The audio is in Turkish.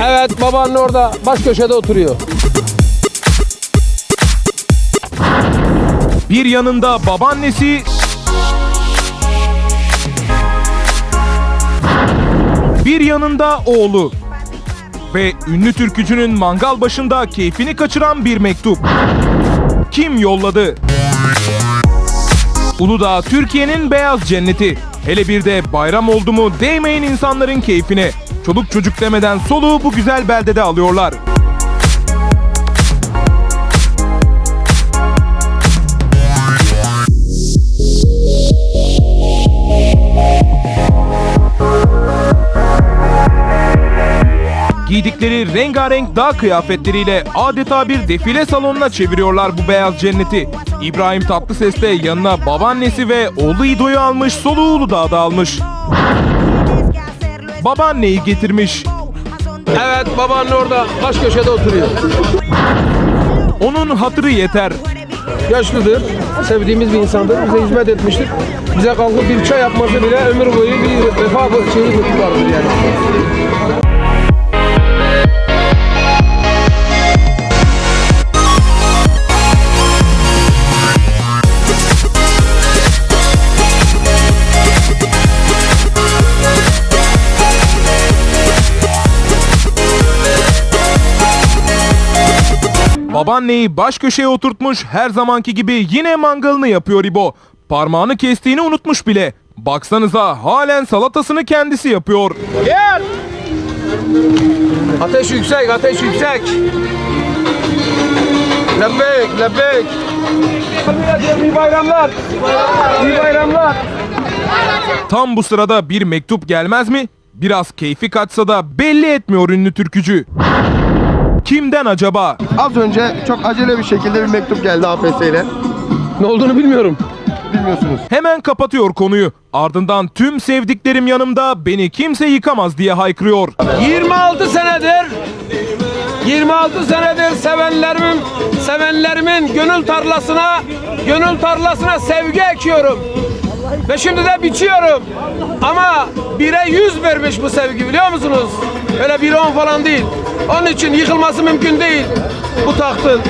Evet babaanne orada baş köşede oturuyor. Bir yanında babaannesi, bir yanında oğlu ve ünlü türkücünün mangal başında keyfini kaçıran bir mektup. Kim yolladı? Uludağ Türkiye'nin beyaz cenneti. Hele bir de bayram oldu mu değmeyin insanların keyfine. Çoluk çocuk demeden soluğu bu güzel beldede alıyorlar. Giydikleri rengarenk dağ kıyafetleriyle adeta bir defile salonuna çeviriyorlar bu beyaz cenneti. İbrahim Tatlıses de yanına babaannesi ve oğlu İdo'yu almış, soluğu Uludağ'da almış. Babaanneyi getirmiş. Evet babaanne orada baş köşede oturuyor. Onun hatırı yeter. Yaşlıdır, sevdiğimiz bir insandır, bize hizmet etmiştir. Bize kalkıp bir çay yapması bile ömür boyu bir vefa şeyi vardır yani. Babaanneyi baş köşeye oturtmuş her zamanki gibi yine mangalını yapıyor İbo. Parmağını kestiğini unutmuş bile. Baksanıza halen salatasını kendisi yapıyor. Gel! Ateş yüksek, ateş yüksek. Lebbek, lebbek. İyi bayramlar. İyi bayramlar. Tam bu sırada bir mektup gelmez mi? Biraz keyfi kaçsa da belli etmiyor ünlü türkücü. Kimden acaba? Az önce çok acele bir şekilde bir mektup geldi APS ile. Ne olduğunu bilmiyorum. Bilmiyorsunuz. Hemen kapatıyor konuyu. Ardından tüm sevdiklerim yanımda beni kimse yıkamaz diye haykırıyor. 26 senedir 26 senedir sevenlerimin sevenlerimin gönül tarlasına gönül tarlasına sevgi ekiyorum. Ve şimdi de biçiyorum. Ama bire 100 vermiş bu sevgi biliyor musunuz? Öyle bire 10 falan değil. Onun için yıkılması mümkün değil bu tahtın.